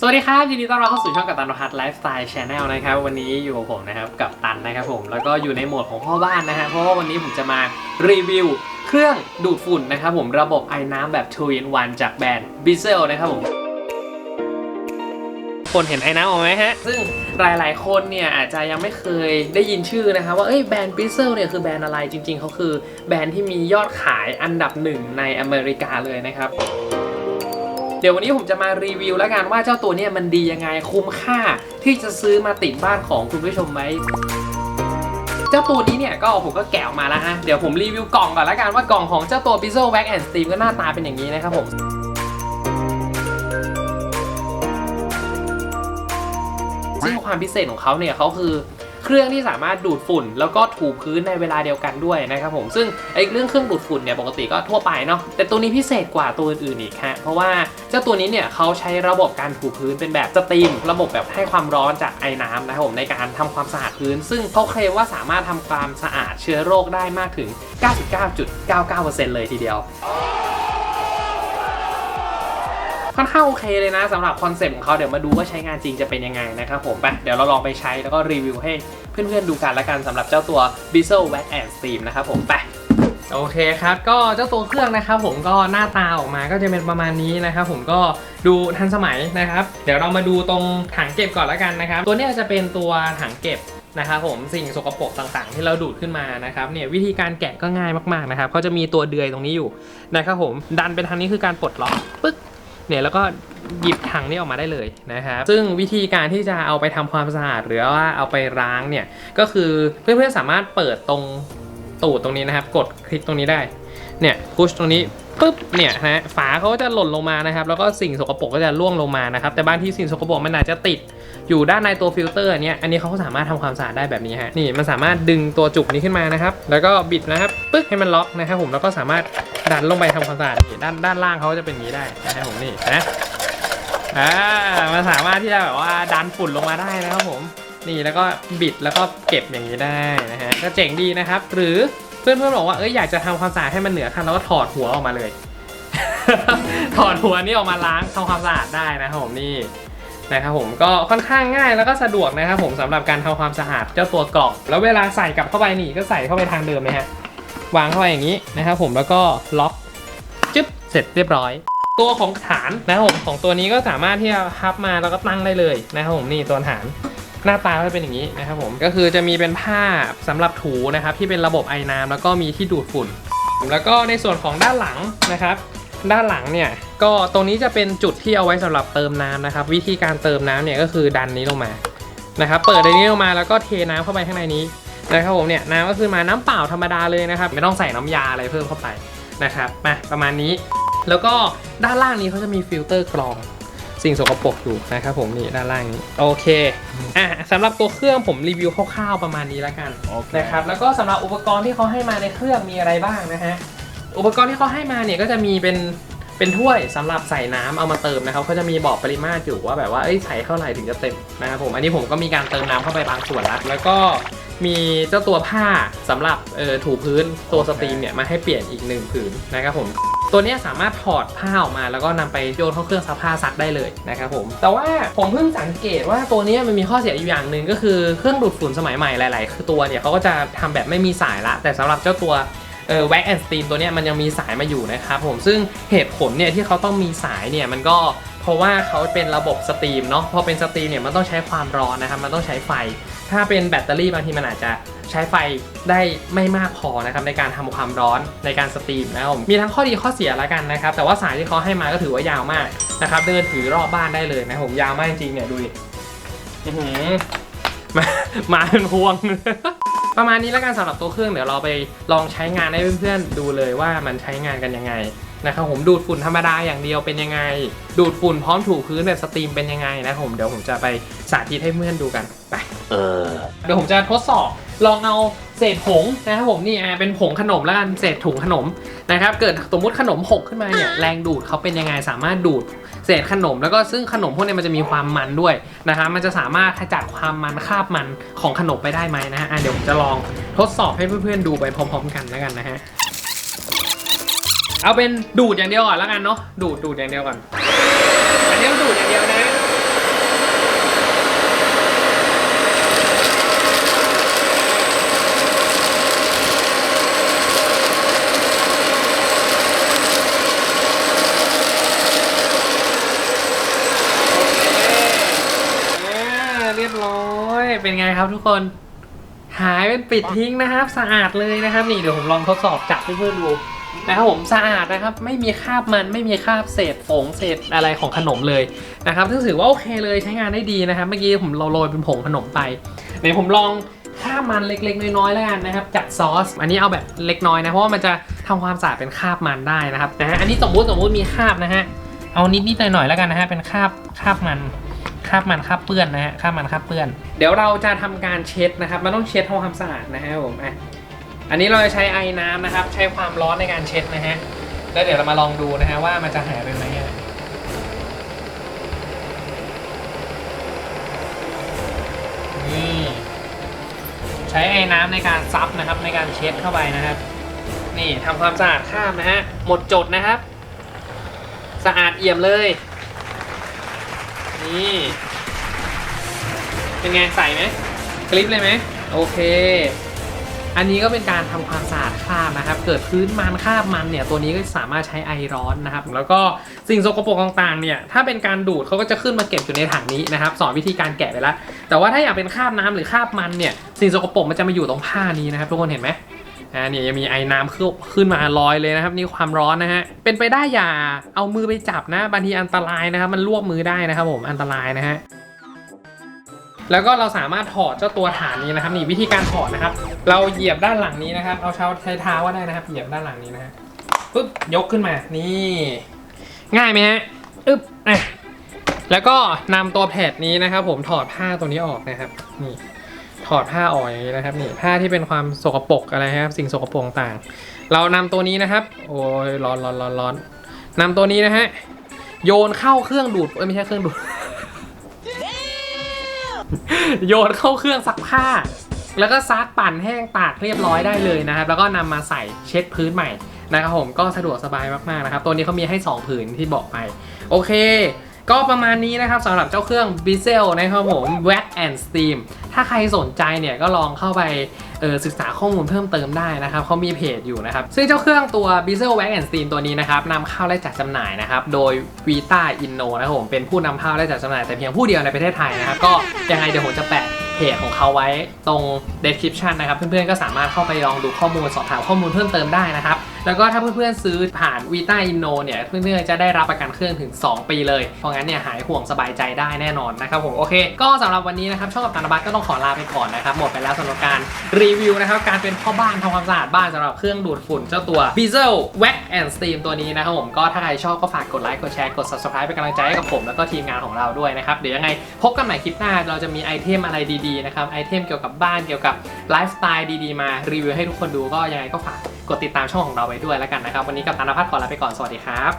สวัสดีครับยินดีต้อนรับเข้าสู่ช่องกับตันพัฒน์ไลฟ์สไตล์ชาแนลนะครับวันนี้อยู่กับผมนะครับกับตันนะครับผมแล้วก็อยู่ในโหมดของพ่อบ้านนะฮะเพราะว่าวันนี้ผมจะมารีวิวเครื่องดูดฝุ่นนะครับผมระบบไอ้น้ำแบบ 2 in 1 จากแบรนด์ b i z e l นะครับผมคนเห็นไอ้น้ำออกไหมฮะ ซึ่งหลายๆ คนเนี่ยอาจจะยังไม่เคยได้ยินชื่อนะครับว่าเอ้ยแบรนด์ b i z e l เนี่ยคือแบรนด์อะไรจริง ๆเขาคือแบรนด์ที่มียอดขายอันดับหนึ่งในอเมริกาเลยนะครับ ดี๋ยววันนี้ผมจะมารีวิวแล้วกันว่าเจ้าตัวเนี้มันดียังไงคุ้มค่าที่จะซื้อมาติดบ้านของคุณผู้ชมไหมเจ้าตัวนี้เนี่ยก็ผมก็แกะออกมาแล้วฮะ เดี๋ยวผมรีวิวกล่องก่อนแล้วกันว่ากล่องของเจ้าตัว p i z z l Wax and Steam ก็หน้าตาเป็นอย่างนี้นะครับผมซึ่งความพิเศษของเขาเนี่ยเขาคือ เครื่องที่สามารถดูดฝุ่น แล้วก็ถูพื้นในเวลาเดียวกันด้วยนะครับผมซึ่งไอ้เรื่องเครื่องดูดฝุ่นเนี่ยปกติก็ทั่วไปเนาะแต่ตัวนี้พิเศษกว่าตัวอื่นๆอีกฮะเพราะว่าเจ้าตัวนี้เนี่ยเขาใช้ระบบการถูพื้นเป็นแบบสตรีม ระบบแบบให้ความร้อนจากไอ้น้ำนะครับผมในการทำความสะอาดพื้น ซึ่งเขาเคลมว่าสามารถทำความสะอาดเชื้อโรคได้มากถึง 99.99%เลยทีเดียว ค่อนข้างโอเคเลยนะสำหรับคอนเซ็ปต์ของเขาเดี๋ยวมาดูว่าใช้งานจริงจะเป็นยังไงนะครับผมไปเดี๋ยวเราลองไปใช้แล้วก็รีวิวให้เพื่อนๆดูกันละกันสำหรับเจ้าตัว b i z z l Wax and Steam นะครับผมไปโอเคครับก็เจ้าตัวเครื่องนะครับผมก็หน้าตาออกมาก็จะเป็นประมาณนี้นะครับผมก็ดูทันสมัยนะครับ เดี๋ยวเรามาดูตรงถังเก็บก่อนละกันนะครับ ตัวนี้จะเป็นตัวถังเก็บนะครับผมสิ่งสกปรกต่างๆ ที่เราดูดขึ้นมานะครับเนี่ยวิธีการแกะก็ง่ายมากๆนะครับเขาจะมีตัวเดือยตรงนี้อยู่นะครับผมดันไปทางนี้คือการปลดล็อกปึ๊ก เนี่ยแล้วก็หยิบถังนี้ออกมาได้เลยนะครับ ซึ่งวิธีการที่จะเอาไปทำความสะอาดหรือว่าเอาไปล้างเนี่ย ก็คือเพื่อนๆสามารถเปิดตรงตูดตรงนี้นะครับ กดคลิกตรงนี้ได้ เนี่ยพุชตรงนี้ปุ๊บเนี่ยฮะฝาเขาก็จะหล่นลงมานะครับ แล้วก็สิ่งสกปรกก็จะร่วงลงมานะครับ แต่บางที่สิ่งสกปรกมันอาจจะติดอยู่ด้านในตัวฟิลเตอร์เนี่ยอันนี้เขาก็สามารถทำความสะอาดได้แบบนี้ฮะนี่มันสามารถดึงตัวจุกนี้ขึ้นมานะครับ แล้วก็บิดนะครับปึ๊กให้มันล็อกนะครับผมแล้วก็สามารถ ดันลงไปทำความสะอาดนี่ด้านด้านล่างเขาจะเป็นอย่างนี้ได้นะครับผมนี่นะอ่ามันสามารถที่จะแบบว่าดันฝุ่นลงมาได้นะครับผมนี่แล้วก็บิดแล้วก็เก็บอย่างนี้ได้นะฮะก็เจ๋งดีนะครับ หรือเพื่อนๆบอกว่าเอ้ยอยากจะทำความสะอาดให้มันเหนือขั้นแล้วก็ถอดหัวออกมาเลย ถอดหัวนี่ออกมาล้างทำความสะอาดได้นะครับผมนี่นะครับผมก็ค่อนข้างง่ายแล้วก็สะดวกนะครับผมสำหรับการทำความสะอาดเจ้าตัวกล่อง แล้วเวลาใส่กลับเข้าไปนี่ก็ใส่เข้าไปทางเดิมเลยฮะ วางเข้าไปอย่างนี้นะครับผมแล้วก็ล็อกจึ๊บเสร็จเรียบร้อย ตัวของฐานนะครับผมของตัวนี้ก็สามารถที่จะพับมาแล้วก็ตั้งได้เลยนะครับผมนี่ตัวฐานหน้าตาก็จะเป็นอย่างนี้นะครับผมก็คือจะมีเป็นผ้าสำหรับถูนะครับที่เป็นระบบไอ้น้ำแล้วก็มีที่ดูดฝุ่น แล้วก็ในส่วนของด้านหลังนะครับด้านหลังเนี่ยก็ตรงนี้จะเป็นจุดที่เอาไว้สำหรับเติมน้ำนะครับ วิธีการเติมน้ำเนี่ยก็คือดันนี้ลงมานะครับเปิดในนี้ลงมาแล้วก็เทน้ำเข้าไปข้างในนี้ นะครับผมเนี่ยน้ำก็คือมาน้ำเปล่าธรรมดาเลยนะครับ ไม่ต้องใส่น้ำยาอะไรเพิ่มเข้าไปนะครับมาประมาณนี้ แล้วก็ด้านล่างนี้เขาจะมีฟิลเตอร์กรองสิ่งสกปรกอยู่นะครับผมนี่ด้านล่างนี้โอเคอะสำหรับตัวเครื่องผมรีวิวคร่าวๆประมาณนี้แล้วกันนะครับแล้วก็สำหรับอุปกรณ์ที่เขาให้มาในเครื่องมีอะไรบ้างนะฮะอุปกรณ์ที่เขาให้มาเนี่ยก็จะมีเป็น เป็นถ้วยสำหรับใส่น้ำเอามาเติมนะครับเขาจะมีบอกปริมาตรอยู่ว่าแบบว่าเอ้ยใส่เท่าไหร่ถึงจะเต็มนะครับผมอันนี้ผมก็มีการเติมน้ำเข้าไปบางส่วนแล้วแล้วก็มีเจ้าตัวผ้าสำหรับเออถูพื้นตัวสตรีมเนี่ยมาให้เปลี่ยนอีกหนึ่งผืนนะครับผมตัวนี้สามารถถอดผ้าออกมาแล้วก็นำไปโยนเข้าเครื่องซักผ้าซักได้เลยนะครับผม แต่ว่าผมเพิ่งสังเกตว่าตัวนี้มันมีข้อเสียอยู่อย่างหนึ่งก็คือเครื่องดูดฝุ่นสมัยใหม่หลาย ๆ คือตัวเนี่ยเขาก็จะทำแบบไม่มีสายละ แต่สำหรับเจ้าตัว เออแว็กแอนด์สตีมตัวเนี้ยมันยังมีสายมาอยู่นะครับผมซึ่งเหตุผลเนี่ยที่เขาต้องมีสายเนี่ยมันก็เพราะว่าเขาเป็นระบบสตรีมเนาะพอเป็นสตรีมเนี่ยมันต้องใช้ความร้อนนะครับมันต้องใช้ไฟ ถ้าเป็นแบตเตอรี่บางทีมันอาจจะใช้ไฟได้ไม่มากพอนะครับในการทำความร้อนในการสตรีมนะครับมีทั้งข้อดีข้อเสียล้วกันนะครับ แต่ว่าสายที่เขาให้มาก็ถือว่ายาวมากนะครับเดินถือรอบบ้านได้เลยนะครับผมยาวมากจริงๆเนี่ยดูดิมามาเป็นพวง ประมาณนี้แล้วกันสำหรับตัวเครื่องเดี๋ยวเราไปลองใช้งานให้เพื่อนๆดูเลยว่ามันใช้งานกันยังไงนะครับผมดูดฝุ่นธรรมดาอย่างเดียวเป็นยังไง ดูดฝุ่นพร้อมถูพื้นแบบสตรีมเป็นยังไงนะครับผมเดี๋ยวผมจะไปสาธิตให้เพื่อนดูกันไปเออเดี๋ยวผมจะทดสอบลองเอาเศษผงนะครับผมนี่อะเป็นผงขนมแล้วกันเศษถุงขนมนะครับเกิดสมมุติขนมหกขึ้นมาเนี่ยแรงดูดเขาเป็นยังไงสามารถดูด เศษขนมแล้วก็ซึ่งขนมพวกนี้มันจะมีความมันด้วยนะครับมันจะสามารถขจัดความมันคาบมันของขนมไปได้ไหมนะฮะอะเดี๋ยวผมจะลองทดสอบให้เพื่อนๆดูไปพร้อม ๆ กันแล้วกันนะฮะเอาเป็นดูดอย่างเดียวก่อนแล้วกันเนาะดูดดูดอย่างเดียวก่อนอันนี้ต้องดูดอย่างเดียวนะ เป็นไงครับทุกคน หายเป็นปิดทิ้งนะครับ สะอาดเลยนะครับ นี่เดี๋ยวผมลองทดสอบจับเพื่อนๆดูนะครับผมสะอาดนะครับ ไม่มีคราบมันไม่มีคราบเศษฝงเศษอะไรของขนมเลยนะครับซึ่งถือว่าโอเคเลยใช้งานได้ดีนะครับ เมื่อกี้ผมเราโรยเป็นผงขนมไปไหนผมลองคราบมันเล็กๆ น้อยๆแล้วกันนะครับจากซอส อันนี้เอาแบบเล็กน้อยนะ เพราะว่ามันจะทำความสะอาดเป็นคราบมันได้นะครับนะฮะอันนี้สมมุติสมมุติมีคราบนะฮะเอานิดๆหน่อยๆแล้วกันนะฮะเป็นคราบคราบมันาบมันคาบเปื้อนนะฮะคาบมันคาบเปื้อน เดี๋ยวเราจะทำการเช็ดนะครับ มันต้องเช็ดทำความสะอาดนะฮะผมอะอันนี้เราจะใช้ไอ้น้ำนะครับ ใช้ความร้อนในการเช็ดนะฮะแล้วเดี๋ยวเรามาลองดูนะฮะว่ามันจะหายไปไหมอะนี่ใช้ไอ้น้ำในการซับนะครับ ในการเช็ดเข้าไปนะครับ นี่ทำความสะอาดคราบนะฮะหมดจดนะครับ สะอาดเอี่ยมเลย นี่ เป็นไงใส่ไหมคลิปเลยไหมโอเค อันนี้ก็เป็นการทำความสะอาดคราบนะครับ เกิดพื้นมันคราบมันเนี่ยตัวนี้ก็สามารถใช้ไอร้อนนะครับ แล้วก็สิ่งสกปรกต่างๆเนี่ยถ้าเป็นการดูดเขาก็จะขึ้นมาเก็บอยู่ในถังนี้นะครับ สอนวิธีการแกะไปแล้วแต่ว่าถ้าอยากเป็นคราบน้ำหรือคราบมันเนี่ยสิ่งสกปรกมันจะมาอยู่ตรงผ้านี้นะครับทุกคนเห็นไหมอ่าเนี่ยยังมีไอ้น้ำขึ้นขึ้นมาลอยเลยนะครับ นี่ความร้อนนะฮะเป็นไปได้อย่าเอามือไปจับนะบางทีอันตรายนะครับ มันลวกมือได้นะครับผมอันตรายนะฮะ แล้วก็เราสามารถถอดเจ้าตัวฐานนี้นะครับนี่วิธีการถอดนะครับ เราเหยียบด้านหลังนี้นะครับ เอาเท้าใช้เท้าก็ได้นะครับ เหยียบด้านหลังนี้นะฮะปึ๊บยกขึ้นมานี่ง่ายไหมฮะอึ๊บอะแล้วก็นำตัวแผดนี้นะครับ ผมถอดผ้าตัวนี้ออกนะครับ นี่ถอดผ้าออกอย่างนี้นะครับนี่ผ้าที่เป็นความสกปรกอะไรครับ สิ่งสกปรกต่างเรานำตัวนี้นะครับ โอ้ยร้อนร้อนร้อนร้อนนำตัวนี้นะฮะโยนเข้าเครื่องดูดเอ้ยไม่ใช่เครื่องดูด โยนเข้าเครื่องซักผ้า แล้วก็ซักปั่นแห้งตากเรียบร้อยได้เลยนะครับ แล้วก็นำมาใส่เช็ดพื้นใหม่นะครับผมก็สะดวกสบายมากๆนะครับ ตัวนี้เขามีให้ 2 ผืนที่บอกไป โอเค ก็ประมาณนี้นะครับสำหรับเจ้าเครื่อง b i z e l นะครับผม Wet and Steam ถ้าใครสนใจเนี่ยก็ลองเข้าไปออศึกษาข้อมูลเพิ่มเติมได้นะครับเขามีเพจอยู่นะครับ ซึ่งเจ้าเครื่องตัว b i z e l Wet and Steam ตัวนี้นะครับนำเข้าและจัดจำหน่ายนะครับ โดย Vita Inno นะครับผมเป็นผู้นำเข้าและจัดจำหน่ายแต่เพียงผู้เดียวในประเทศไทยนะครับ ก็ยังไงเดี๋ยวผมจะแปะเพจของเขาไว้ตรง description นะครับ เพื่อนๆก็สามารถเข้าไปลองดูข้อมูลสอบถามข้อมูลเพิ่มเติมได้นะครับ แล้วก็ถ้าเพื่อนๆซื้อผ่าน Vita Inno เนี่ย เพื่อนๆจะได้รับประกันเครื่องถึง 2 ปีเลย เพราะงั้นเนี่ยหายห่วงสบายใจได้แน่นอนนะครับผม โอเค ก็สำหรับวันนี้นะครับ ช่องกับตาลบัตก็ต้องขอลาไปก่อนนะครับ หมดไปแล้วสำหรับการรีวิวนะครับ การเป็นพ่อบ้านทำความสะอาดบ้านสำหรับเครื่องดูดฝุ่นเจ้าตัว b e z e l Wax and Steam ตัวนี้นะครับผม ก็ถ้าใครชอบก็ฝากกดไลค์ กดแชร์ กด subscribe เป็นกำลังใจให้กับผมแล้วก็ทีมงานของเราด้วยนะครับ เดี๋ยวยังไงพบกันใหม่คลิปหน้า เราจะมีไอเทมอะไรดีๆนะครับ ไอเทมเกี่ยวกับบ้าน เกี่ยวกับไลฟ์สไตล์ดีๆ มารีวิวให้ทุกคนดูก็ยังไงก็ฝาก กดติดตามช่องของเราไปด้วยแล้วกันนะครับ วันนี้กับตานพัฒน์ขอลาไปก่อนสวัสดีครับ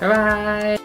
บ๊ายบาย